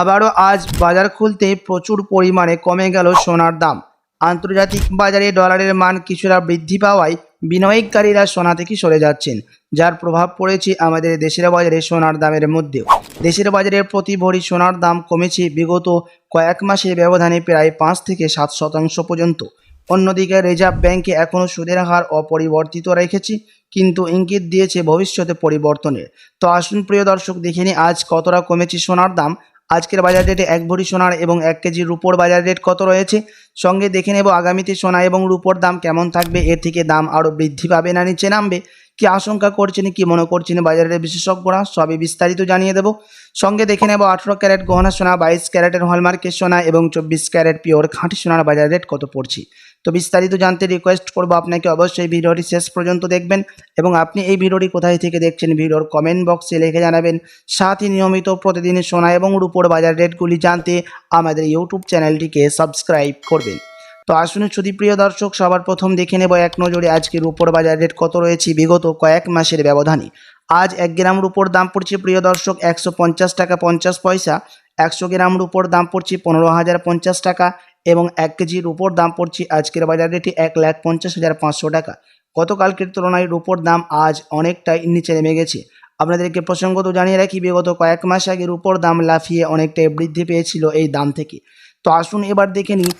আবারও আজ বাজার খুলতে প্রচুর পরিমাণে কমে গেল সোনার দাম। আন্তর্জাতিক বাজারে ডলারের মান কিছুটা বৃদ্ধি পাওয়ায় বিনিয়োগকারীরা সোনা থেকে সরে যাচ্ছেন, যার প্রভাব পড়েছে আমাদের দেশের বাজারে সোনার দামের মধ্যেও। দেশের বাজারে প্রতি ভরি সোনার দাম কমেছে বিগত কয়েক মাসের ব্যবধানে প্রায় পাঁচ থেকে সাত শতাংশ পর্যন্ত। অন্যদিকে রিজার্ভ ব্যাংকে এখনও সুদের হার অপরিবর্তিত রেখেছে, কিন্তু ইঙ্গিত দিয়েছে ভবিষ্যতে পরিবর্তনের। তো আসুন প্রিয় দর্শক, দেখে নিই আজ কতটা কমেছে সোনার দাম আজকের বাজার রেটে এক ভরি সোনার এবং এক কেজি রুপোর বাজার রেট কত রয়েছে? সঙ্গে দেখে নেব আগামীতে সোনা এবং রুপোর দাম কেমন থাকবে, এর থেকে দাম আরও বৃদ্ধি পাবে না নিচে নামবে? কি আশঙ্কা করছেন, কি মনে করছেন বাজারের বিশেষজ্ঞরা? সবই বিস্তারিত জানিয়ে দেব। সঙ্গে দেখে নেব আঠেরো ক্যারেট গহনা সোনা, বাইশ ক্যারেটের হলমার্কের সোনা এবং চব্বিশ ক্যারেট পিওর খাঁটি সোনার বাজার রেট কত পড়ছে? তো বিস্তারিত জানতে রিকোয়েস্ট করব আপনাকে অবশ্যই ভিডিওটি শেষ পর্যন্ত দেখবেন এবং আপনি এই ভিডিওটি কোথায় থেকে দেখছেন ভিডিওর কমেন্ট বক্সে লিখে জানাবেন। সাথে নিয়মিত প্রতিদিন সোনা এবং রুপোর বাজার রেটগুলি জানতে আমাদের ইউটিউব চ্যানেলটিকে সাবস্ক্রাইব করবেন। তো আসুন যদি প্রিয় দর্শক, সবার প্রথম দেখে নেব এক নজরে আজকে রুপোর বাজার রেট কত রয়েছে বিগত কয়েক মাসের ব্যবধানে। আজ এক গ্রাম রুপোর দাম পড়ছে প্রিয় দর্শক একশো পঞ্চাশ টাকা পঞ্চাশ পয়সা, একশো গ্রাম রূপোর দাম পড়ছে পনেরো হাজার পঞ্চাশ টাকা এবং এক কেজি রুপোর দাম পড়ছে আজকের বাজার রেটে এক লাখ পঞ্চাশ হাজার পাঁচশো টাকা। গতকালকের তুলনায় রুপোর দাম আজ অনেকটাই নিচে নেমে গেছে। আপনাদেরকে প্রসঙ্গত জানিয়ে রাখি, বিগত কয়েক মাস আগে রুপোর দাম লাফিয়ে অনেকটাই বৃদ্ধি পেয়েছিল এই দাম থেকে। তো আসুন এবার দেখে নিই,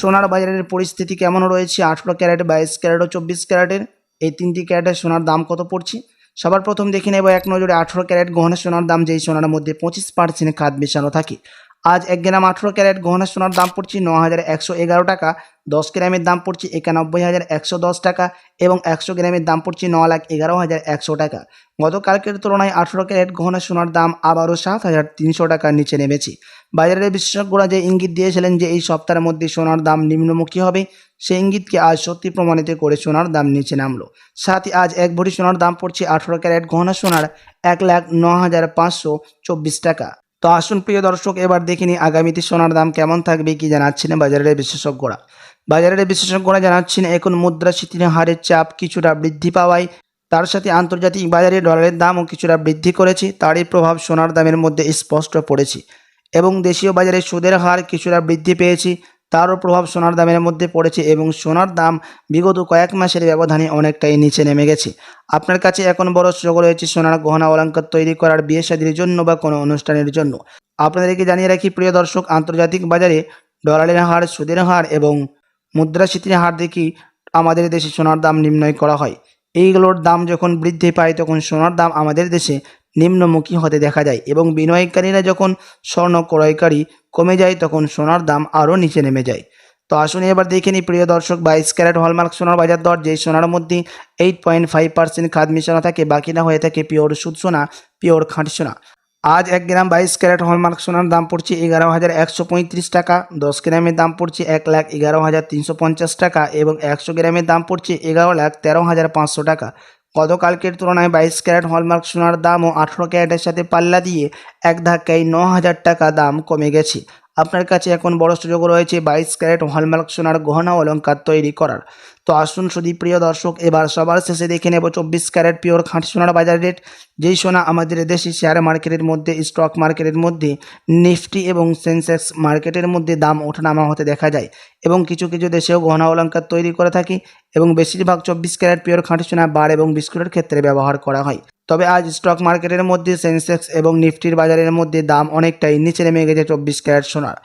সোনার বাজারের পরিস্থিতি কেমন রয়েছে? আঠেরো ক্যারেট, বাইশ ক্যারেট ও চব্বিশ ক্যারেটের এই তিনটি ক্যারেটের সোনার দাম কত পড়ছে? সবার প্রথম দেখে নেব এক নজরে আঠেরো ক্যারেট গহনা সোনার দাম, যেই সোনার মধ্যে পঁচিশ পার্সেন্ট খাদ মেশানো থাকে। আজ এক গ্রাম আঠেরো ক্যারেট গহনা সোনার দাম পড়ছে ন হাজার একশো এগারো টাকা, দশ গ্রামের দাম পড়ছে একানব্বই হাজার একশো দশ টাকা এবং একশো গ্রামের দাম পড়ছে ন লাখ এগারো হাজার একশো টাকা। গতকালকের তুলনায় আঠেরো ক্যারেট গহনা সোনার দাম আবারও সাত হাজার তিনশো টাকার নিচে নেমেছে। বাজারের বিশেষজ্ঞরা যে ইঙ্গিত দিয়েছিলেন যে এই সপ্তাহের মধ্যে সোনার দাম নিম্নমুখী হবে সেই ইঙ্গিতকে আজ সত্যি প্রমাণিত করে সোনার দাম নিচে নামলো। সাথে আজ এক ভরি সোনার দাম পড়ছে আঠেরো ক্যারেট গহনা সোনার এক লাখ ন হাজার পাঁচশো চব্বিশ টাকা। তো আসুন প্রিয় দর্শক, এবার দেখিনি আগামীতে সোনার দাম কেমন থাকবে, কি জানাচ্ছেন বাজারের বিশেষজ্ঞরা। বাজারের বিশেষজ্ঞরা জানাচ্ছেন, এখন মুদ্রাস্ফীতির হারের চাপ কিছুটা বৃদ্ধি পাওয়ায় তার সাথে আন্তর্জাতিক বাজারে ডলারের দামও কিছুটা বৃদ্ধি করেছে, তারই প্রভাব সোনার দামের মধ্যে স্পষ্ট পড়েছে এবং দেশীয় বাজারে সুদের হার কিছুটা বৃদ্ধি পেয়েছে। তারও প্রভাব সোনার দামের মধ্যে পড়েছে এবং সোনার দাম বিগত কয়েক মাসের ব্যবধানে অনেকটাই নিচে নেমে গেছে। আপনার কাছে এখন বড় সুযোগ রয়েছে সোনার গহনা অলঙ্কার তৈরি করার বিয়ে শাদির জন্য বা কোনো অনুষ্ঠানের জন্য। আপনাদেরকে জানিয়ে রাখি, প্রিয় দর্শক, আন্তর্জাতিক বাজারে ডলারের হার, সুদের হার এবং মুদ্রাস্ফীতির হার দেখি আমাদের দেশে সোনার দাম নির্ণয় করা হয়। এইগুলোর দাম যখন বৃদ্ধি পায়, তখন সোনার দাম আমাদের দেশে নিম্নমুখী হতে দেখা যায় এবং বিনিয়োগকারীরা যখন স্বর্ণ ক্রয়কারী কমে যায়, তখন সোনার দাম আরও নিচে নেমে যায়। তো আসুন এবার দেখে নিই, প্রিয় দর্শক, বাইশ ক্যারেট হলমার্ক সোনার বাজার দর যেই সোনার মধ্যে এইট পয়েন্ট ফাইভ পার্সেন্ট খাদ মিশানো থাকে বাকিটা হয়ে থাকে পিওর সুদ সোনা পিওর খাঁটি সোনা। আজ এক গ্রাম বাইশ ক্যারেট হলমার্ক সোনার দাম পড়ছে এগারো হাজার একশো পঁয়ত্রিশ টাকা, দশ গ্রামের দাম পড়ছে এক লাখ এগারো হাজার তিনশো পঞ্চাশ টাকা এবং একশো গ্রামের দাম পড়ছে এগারো লাখ তেরো হাজার পাঁচশো টাকা। গতকালকের তুলনায় বাইশ ক্যারেট হলমার্ক সোনার দামও আঠেরো ক্যারেটের সাথে পাল্লা দিয়ে এক ধাক্কায় ন হাজার টাকা দাম কমে গেছে। আপনার কাছে এখন বড় সুযোগ রয়েছে বাইশ ক্যারেট হলমার্ক সোনার গহনা অলঙ্কার তৈরি করার। তো আসুন শুধু প্রিয় দর্শক, এবার সবার শেষে দেখে নেব চব্বিশ ক্যারেট পিওর খাঁটি সোনার বাজার রেট। যেই সোনা আমাদের দেশি শেয়ার মার্কেটের মধ্যে স্টক মার্কেটের মধ্যে নিফটি এবং সেন্সেক্স মার্কেটের মধ্যে দাম ওঠানামা হতে দেখা যায় এবং কিছু কিছু দেশেও গহনা অলঙ্কার তৈরি করে থাকি এবং বেশিরভাগ চব্বিশ ক্যারেট পিওর খাঁটি সোনা বার এবং বিস্কুটের ক্ষেত্রে ব্যবহার করা হয়। তবে আজ স্টক মার্কেটের মধ্যে সেন্সেক্স এবং নিফটির বাজারের মধ্যে দাম অনেকটাই নিচে নেমে গেছে চব্বিশ ক্যারেট সোনার।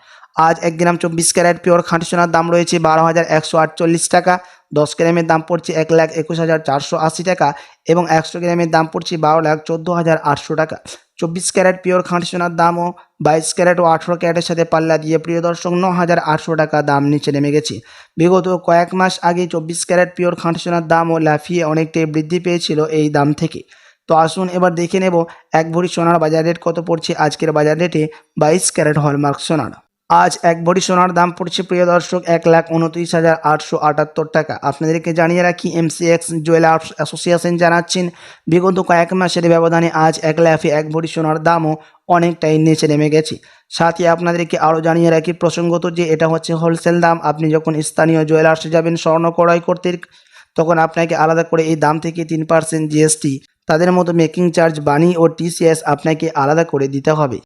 আজ এক গ্রাম চব্বিশ ক্যারেট পিওর খাঁটি সোনার দাম রয়েছে বারো হাজার একশো আটচল্লিশ টাকা। দশ গ্রামের দাম পড়ছে এক লাখ একুশ হাজার চারশো আশি টাকা এবং একশো গ্রামের দাম পড়ছে বারো লাখ চোদ্দ হাজার আটশো টাকা। চব্বিশ ক্যারেট পিওর খাঁটি সোনার দামও বাইশ ক্যারেট ও আঠেরো ক্যারেটের সাথে পাল্লা দিয়ে প্রিয় দর্শক ন হাজার আটশো টাকা দাম নিচে নেমে গেছে। বিগত কয়েক মাস আগে চব্বিশ ক্যারেট পিওর খাঁটি সোনার দামও লাফিয়ে অনেকটাই বৃদ্ধি পেয়েছিল এই দাম থেকে। তো আসুন এবার দেখে নেব এক ভরি সোনার বাজার রেট কত পড়ছে আজকের বাজার রেটে বাইশ ক্যারেট হলমার্ক সোনার। আজ এক ভরি সোনার দাম পড়ছে, প্রিয় দর্শক, এক লাখ উনত্রিশ হাজার আটশো আটাত্তর টাকা। আপনাদেরকে জানিয়ে রাখি এমসিএক্স জুয়েলার্স অ্যাসোসিয়েশন জানাচ্ছেন, বিগত কয়েক মাসের ব্যবধানে আজ এক লাফে এক ভরি সোনার দামও অনেকটাই নিচে নেমে গেছে। সাথে আপনাদেরকে আরও জানিয়ে রাখি, প্রসঙ্গত যে এটা হচ্ছে হোলসেল দাম, আপনি যখন স্থানীয় জুয়েলার্সে যাবেন স্বর্ণ ক্রয় করতে, তখন আপনাকে আলাদা করে এই দাম থেকে তিন পার্সেন্ট জিএসটি তাদের মতো মেকিং চার্জ বানি ও টিসিএস আপনাকে আলাদা করে দিতে হবে।